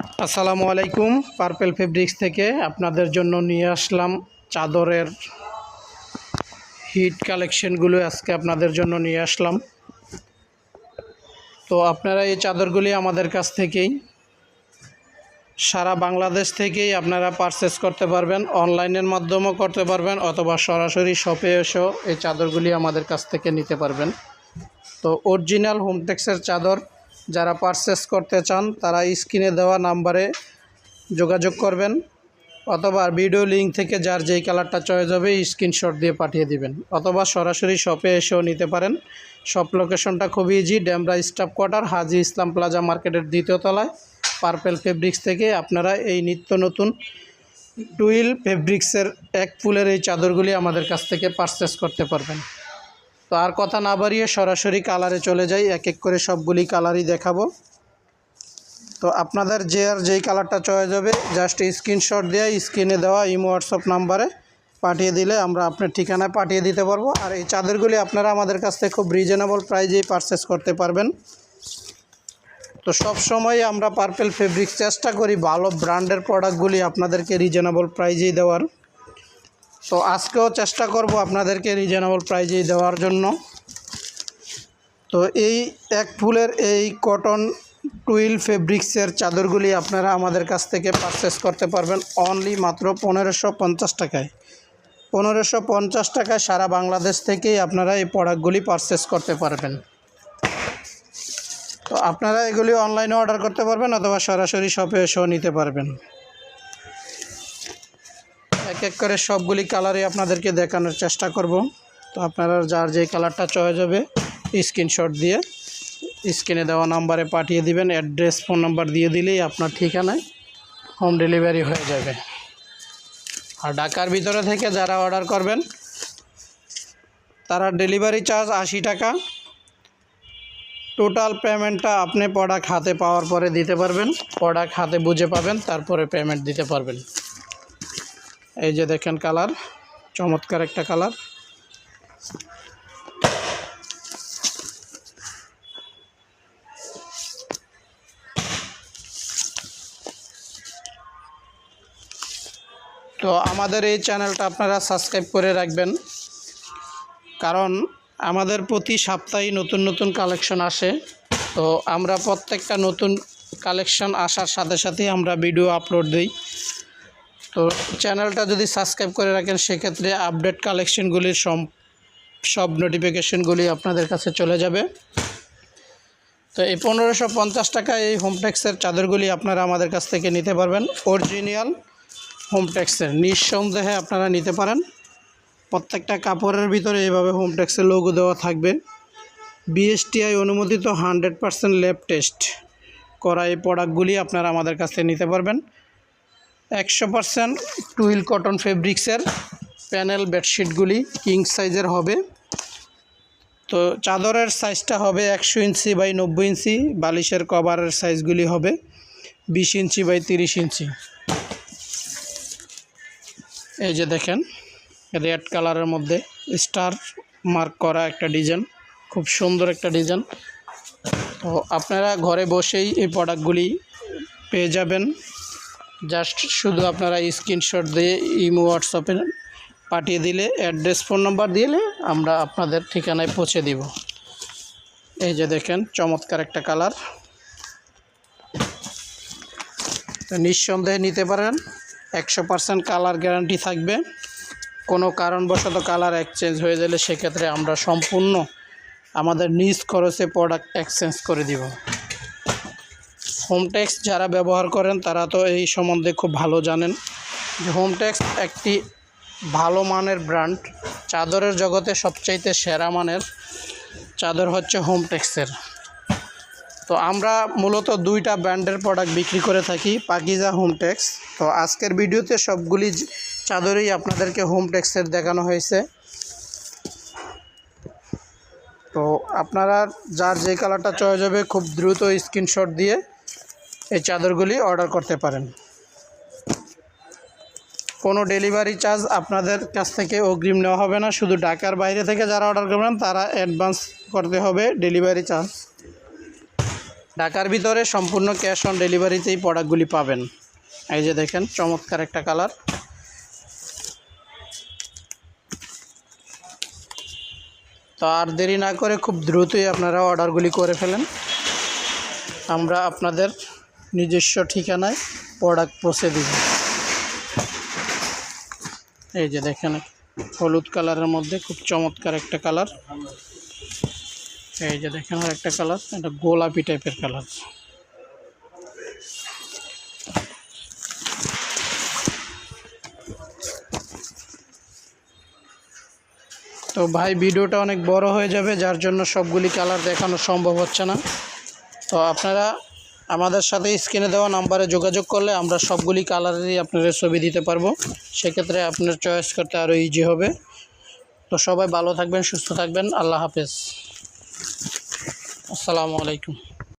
আসসালামু আলাইকুম, purple fabrics থেকে আপনাদের জন্য নিয়ে আসলাম চাদরের হিট কালেকশনগুলো আজকে আপনাদের জন্য নিয়ে আসলাম। তো আপনারা এই চাদরগুলি আমাদের কাছ থেকেই, সারা বাংলাদেশ থেকেই আপনারা পারচেস করতে পারবেন, অনলাইনের মাধ্যমেও করতে পারবেন, অথবা সরাসরি শপে এসেও এই চাদরগুলি আমাদের কাছ থেকে নিতে পারবেন। তো অরিজিনাল হোমটেক্সের চাদর যারা পারচেস করতে চান, তারা স্ক্রিনে দেওয়া নাম্বারে যোগাযোগ করবেন অথবা ভিডিও লিঙ্ক থেকে যার যেই কালারটা চয়েস হবে স্ক্রিনশট দিয়ে পাঠিয়ে দিবেন। অথবা সরাসরি শপে এসেও নিতে পারেন। শপ লোকেশনটা খুবই easy Demra staff quarter Haji Islam plaza মার্কেটের দ্বিতীয় তলায় পার্পেল ফেব্রিক্স থেকে আপনারা এই নিত্য নতুন টুইল ফেব্রিক্সের এক ফুলের এই চাদরগুলি আমাদের কাছ থেকে পারচেস করতে পারবেন। তো আর কথা না বাড়িয়ে সরাসরি কালারে চলে যাই, এক এক করে সবগুলি কালারই দেখাবো। তো আপনাদের যে আর যেই কালারটা চয়েস হবে, জাস্ট স্ক্রিনশট দিয়ে স্ক্রিনে দেওয়া ইমো, হোয়াটসঅ্যাপ নাম্বারে পাঠিয়ে দিলে আমরা আপনার ঠিকানায় পাঠিয়ে দিতে পারব। আর এই চাদরগুলি আপনারা আমাদের কাছ থেকে খুব রিজনেবল প্রাইজেই পারচেস করতে পারবেন। তো সব সময় আমরা পার্পেল ফেব্রিক চেষ্টা করি ভালো ব্র্যান্ডের প্রোডাক্টগুলি আপনাদেরকে রিজনেবল প্রাইজেই দেওয়ার। তো আজকেও চেষ্টা করব আপনাদেরকে রিজনেবল প্রাইজেই দেওয়ার জন্য। তো এই এক ফুলের এই কটন টুইল ফেব্রিক্সের চাদরগুলি আপনারা আমাদের কাছ থেকে পারচেস করতে পারবেন অনলি মাত্র পনেরোশো পঞ্চাশ টাকায়। পনেরোশো পঞ্চাশ টাকায় সারা বাংলাদেশ থেকেই আপনারা এই প্রোডাক্টগুলি পারচেস করতে পারবেন। তো আপনারা এগুলি অনলাইনে অর্ডার করতে পারবেন অথবা সরাসরি শপে এসেও নিতে পারবেন। এক করে সবগুলি কালারই আপনাদেরকে দেখানোর চেষ্টা করব। তো আপনারা যার যে কালারটা চয়েস হবে স্ক্রিনশট দিয়ে স্ক্রিনে দেওয়া নাম্বারে পাঠিয়ে দিবেন। অ্যাড্রেস ফোন নাম্বার দিয়ে দিলেই আপনার ঠিকানায় হোম ডেলিভারি হয়ে যাবে। আর ঢাকার ভিতরে থেকে যারা অর্ডার করবেন, তারা ডেলিভারি চার্জ আশি টাকা। টোটাল পেমেন্টটা আপনি প্রোডাক্ট হাতে পাওয়ার পরে দিতে পারবেন। প্রোডাক্ট হাতে বুঝে পাবেন, তারপরে পেমেন্ট দিতে পারবেন। এই যে দেখেন কালার, চমৎকার একটা কালার। তো আমাদের এই চ্যানেলটা আপনারা সাবস্ক্রাইব করে রাখবেন, কারণ আমাদের প্রতি সপ্তাহে নতুন নতুন কালেকশন আসে। তো আমরা প্রত্যেকটা নতুন কালেকশন আসার সাথে সাথেই আমরা ভিডিও আপলোড দিই। তো চ্যানেলটা যদি সাবস্ক্রাইব করে রাখেন, সেক্ষেত্রে আপডেট কালেকশনগুলির সব নোটিফিকেশনগুলি আপনাদের কাছে চলে যাবে। তো এই পনেরোশো পঞ্চাশ টাকা এই হোমটেক্সের চাদরগুলি আপনারা আমাদের কাছ থেকে নিতে পারবেন। অরিজিনাল হোমটেক্সের নিঃসন্দেহে আপনারা নিতে পারেন। প্রত্যেকটা কাপড়ের ভিতরে এইভাবে হোমটেক্সের লোগো দেওয়া থাকবে। বিএসটিআই অনুমোদিত হান্ড্রেড পারসেন্ট ল্যাব টেস্ট করা এই প্রোডাক্টগুলি আপনারা আমাদের কাছ থেকে নিতে পারবেন। একশো পারসেন্ট টুইল কটন ফেব্রিক্সের প্যানেল বেডশিটগুলি কিং সাইজের হবে। তো চাদরের সাইজটা হবে একশো ইঞ্চি বাই নব্বই ইঞ্চি, বালিশের কভারের সাইজগুলি হবে বিশ ইঞ্চি বাই তিরিশ ইঞ্চি। এই যে দেখেন, রেড কালারের মধ্যে স্টার মার্ক করা একটা ডিজাইন, খুব সুন্দর একটা ডিজাইন। তো আপনারা ঘরে বসেই এই প্রোডাক্টগুলি পেয়ে যাবেন। জাস্ট শুধু আপনারা স্ক্রিনশট দিয়ে ইমো হোয়াটসঅ্যাপে পাঠিয়ে দিলে, অ্যাড্রেস, ফোন নাম্বার দিলে আমরা আপনাদের ঠিকানায় পৌঁছে দিব। এই যে দেখেন, চমৎকার একটা কালার। নিঃসন্দেহে নিতে পারেন, একশো পার্সেন্ট কালার গ্যারান্টি থাকবে। কোনো কারণবশত কালার এক্সচেঞ্জ হয়ে গেলে সেক্ষেত্রে আমরা সম্পূর্ণ আমাদের নিজ খরচে প্রোডাক্ট এক্সচেঞ্জ করে দিব। হোমটেক্স যারা ব্যবহার করেন, তারা তো এই সম্বন্ধে খুব ভালো জানেন। যে হোমটেক্স একটি ভালো মানের ব্র্যান্ড চাদরের জগতে সবচাইতে সেরা মানের চাদর হচ্ছে হোমটেক্সের তো আমরা মূলত দুইটা ব্র্যান্ডের প্রোডাক্ট বিক্রি করে থাকি পাকিজা হোমটেক্স তো আজকের ভিডিওতে সবগুলি চাদরই আপনাদেরকে হোমটেক্সের দেখানো হয়েছে। তো আপনারা যার যে কালারটা চয়েস হবে, খুব দ্রুত স্ক্রিনশট দিয়ে এই চাদরগুলি অর্ডার করতে পারেন। কোনো ডেলিভারি চার্জ আপনাদের কাছ থেকে অগ্রিম নেওয়া হবে না। শুধু ঢাকার বাইরে থেকে যারা অর্ডার করবেন, তারা অ্যাডভান্স করতে হবে ডেলিভারি চার্জ ঢাকার ভিতরে সম্পূর্ণ ক্যাশ অন ডেলিভারিতেই প্রোডাক্টগুলি পাবেন। এই যে দেখেন, চমৎকার একটা কালার তো আর দেরি না করে খুব দ্রুতই আপনারা অর্ডারগুলি করে ফেলেন। আমরা আপনাদের নিজস্ব ঠিকানায় প্রোডাক্ট পৌঁছে দিব। এই যে দেখেন, হলুদ কালারের মধ্যে খুব চমৎকার একটা কালার। এই যে দেখেন আর একটা কালার, এটা গোলাপি টাইপের কালার। তো ভাই, ভিডিওটা অনেক বড় হয়ে যাবে, যার জন্য সবগুলি কালার দেখানো সম্ভব হচ্ছে না। তো আপনারা আমাদের সাথে স্ক্রিনে দেওয়া নাম্বারে যোগাযোগ করলে আমরা সবগুলি কালারেরই আপনাদের ছবি দিতে পারব। সেক্ষেত্রে আপনার চয়েস করতে আরও ইজি হবে। তো সবাই ভালো থাকবেন, সুস্থ থাকবেন। আল্লাহ হাফেজ। আসসালামু আলাইকুম।